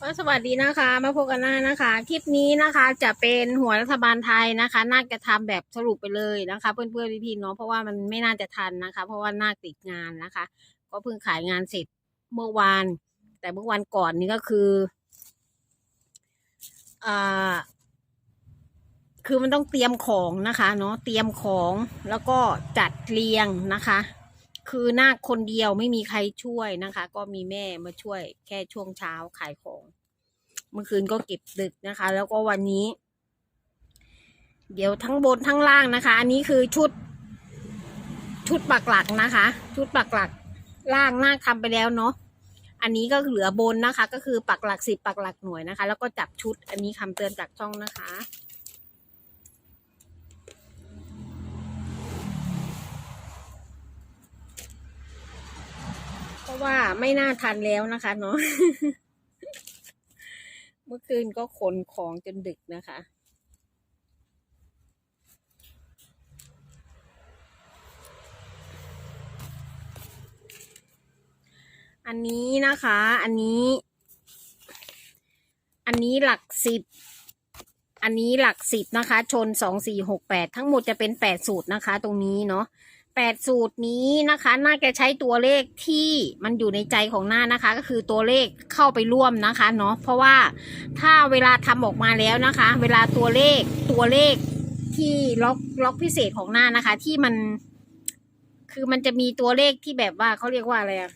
ก็สวัสดีนะคะ มาพบกันหน้านะคะ คลิปนี้นะคะจะเป็นหัวรัฐบาลไทยนะคะน่าจะทำแบบสรุปไปเลยนะคะ เพื่อนๆพี่ๆเนาะเพราะว่ามันไม่น่าจะทันนะคะ เพราะว่าน่าติดงานนะคะ ก็เพิ่งขายงานเสร็จเมื่อวาน แต่เมื่อวันก่อนนี้ก็คืออ่าคือมันต้องเตรียมของนะคะ เนาะเตรียมของแล้วก็จัดเรียงนะคะ คือนาคคนเดียวไม่มีใครช่วยนะคะ ก็มีแม่มาช่วยแค่ช่วงเช้าขายของ เมื่อคืนก็เก็บดึกนะคะ แล้วก็วันนี้ เดี๋ยวทั้งบนทั้งล่างนะคะ อันนี้คือชุด ชุดปักหลักนะคะ ชุดปักหลักล่างนาคทำไปแล้วเนาะอันนี้ก็เหลือบนนะคะ ก็คือปักหลักสิบปักหลักหน่วยนะคะ แล้วก็จับชุดอันนี้คำเตือนจากช่องนะคะ เพราะ ว่าไม่น่าทันแล้วนะคะเนาะเมื่อคืนก็ขนของจนดึกนะคะ อันนี้นะคะ อันนี้ อันนี้หลักสิบ อันนี้หลักสิบนะคะ ชนสองสี่หกแปดทั้งหมดจะเป็นแปดสูตรนะคะ ตรงนี้เนาะ แปดสูตรนี้นะคะน่าจะใช้ตัวเลขที่มันอยู่ในใจของหน้านะคะ ก็คือตัวเลขเข้าไปร่วมนะคะเนาะเพราะว่าถ้าเวลาทำออกมาแล้วนะคะ เวลาตัวเลขตัวเลขที่ล็อกล็อกพิเศษของหน้านะคะ ที่มัน คือมันจะมีตัวเลขที่แบบว่าเขาเรียกว่าอะไรอะ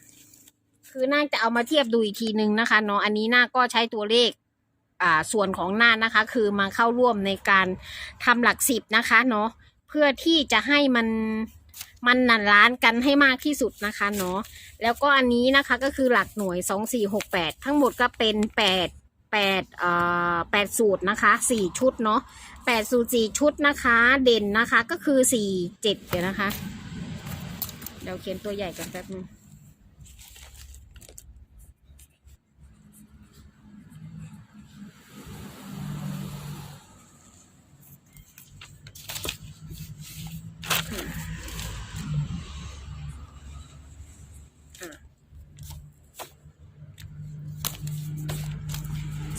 คือน่าจะเอามาเทียบดูอีกทีนึงนะคะเนาะอันนี้หน้าก็ใช้ตัวเลขอ่าส่วนของหน้านะคะ คือมาเข้าร่วมในการทำหลักสิบนะคะเนาะเพื่อที่จะให้มัน มันหนันล้านกันให้มากที่สุดนะคะเนาะแล้วก็อันนี้นะคะก็คือหลักหน่วยสองสี่หกแปดทั้งหมดก็เป็นแปดแปดเอ่อแปดสูตรนะคะสี่ชุดเนาะแปดสูตรสี่ชุดนะคะ เด่นนะคะก็คือสี่เจ็ดเดี๋ยวนะคะ เดี๋ยวเขียนตัวใหญ่กันแป๊บนึง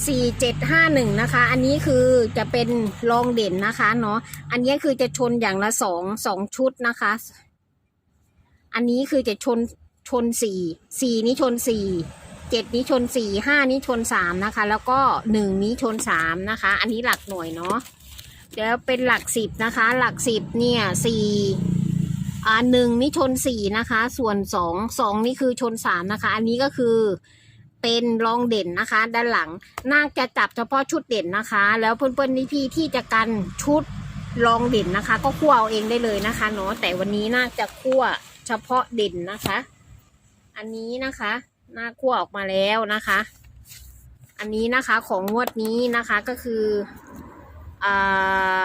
สี่เจ็ดห้าหนึ่งนะคะ อันนี้คือจะเป็นรองเด่นนะคะเนาะ อันนี้คือจะชนอย่างละสองสองชุดนะคะ อันนี้คือจะชนชนสี่สี่นี้ชนสี่เจ็ดนี้ชนสี่ห้านี้ชนสามนะคะ แล้วก็หนึ่งนี้ชนสามนะคะ อันนี้หลักหน่วยเนาะเดี๋ยวเป็นหลักสิบนะคะ หลักสิบเนี่ยสี่อ่าหนึ่งนี่ชนสี่นะคะ ส่วนสองสองนี่คือชนสามนะคะ อันนี้ก็คือ เป็นรองเด่นนะคะ ด้านหลังน่าจะจับเฉพาะชุดเด่นนะคะ แล้วเพื่อนๆนี่พี่ที่จะกันชุดรองเด่นนะคะ ก็คั่วเอาเองได้เลยนะคะเนาะแต่วันนี้น่าจะคั่วเฉพาะเด่นนะคะ อันนี้นะคะน้าคั่วออกมาแล้วนะคะ อันนี้นะคะของงวดนี้นะคะก็คืออ่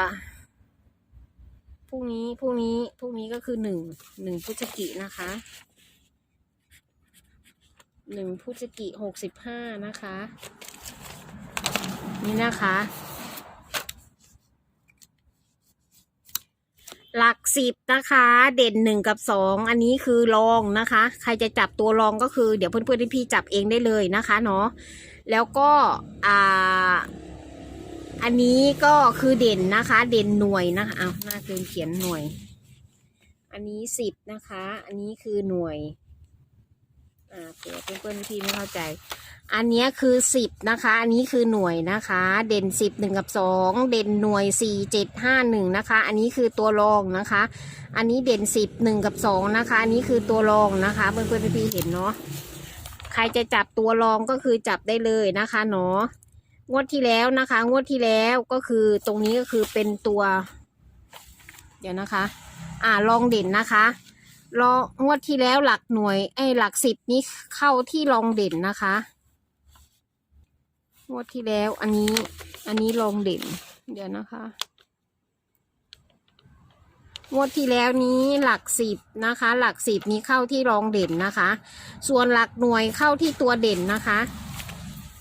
าพรุ่งนี้พรุ่งนี้พรุ่งนี้ก็คือหนึ่งหนึ่งพฤศจินะคะ หนึ่งพฤศจิหกสิบห้านะคะ นี่นะคะ หลักสิบนะคะ เด่นหนึ่งกับสองอันนี้คือรองนะคะ ใครจะจับตัวรองก็คือเดี๋ยวเพื่อนๆที่พี่จับเองได้เลยนะคะเนาะแล้วก็อ่าอันนี้ก็คือเด่นนะคะ เด่นหน่วยนะคะเอาหน้าเกินเขียนหน่วย อันนี้สิบนะคะ อันนี้คือหน่วย อ่าเผื่อเพื่อนๆพี่ไม่เข้าใจ อันนี้คือสิบนะคะ อันนี้คือหน่วยนะคะ เด่นสิบหนึ่งกับสองเด่นหน่วยสี่เจ็ดห้าหนึ่งนะคะ อันนี้คือตัวรองนะคะ อันนี้เด่นสิบหนึ่งกับสองนะคะ อันนี้คือตัวรองนะคะ เพื่อนๆพี่เห็นเนาะใครจะจับตัวรองก็คือจับได้เลยนะคะเนาะงวดที่แล้วนะคะ งวดที่แล้วก็คือตรงนี้ก็คือเป็นตัว เดี๋ยวนะคะ อ่ารองเด่นนะคะ รองวดที่แล้วหลักหน่วย ไอ้หลักสิบนี้เข้าที่รองเด่นนะคะ งวดที่แล้วอันนี้ อันนี้รองเด่น เดี๋ยวนะคะ งวดที่แล้วนี้หลักสิบนะคะ หลักสิบนี้เข้าที่รองเด่นนะคะ ส่วนหลักหน่วยเข้าที่ตัวเด่นนะคะ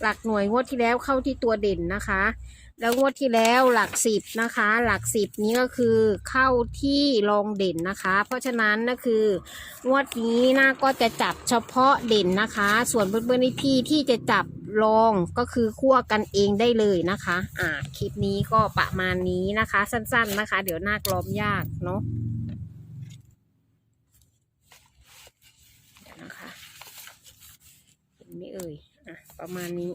หลักหน่วยงวดที่แล้วเข้าที่ตัวเด่นนะคะ แล้วงวดที่แล้วหลักสิบนะคะ หลักสิบนี้ก็คือเข้าที่รองเด่นนะคะ เพราะฉะนั้นก็คืองวดนี้น่าก็จะจับเฉพาะเด่นนะคะ ส่วนเพื่อนๆพี่ที่จะจับรองก็คือคั่วกันเองได้เลยนะคะ อ่าคลิปนี้ก็ประมาณนี้นะคะ สั้น ๆนะคะ เดี๋ยวหน้ากล้อมยากเนาะนะคะเห็นไหมเอ่ยอะประมาณนี้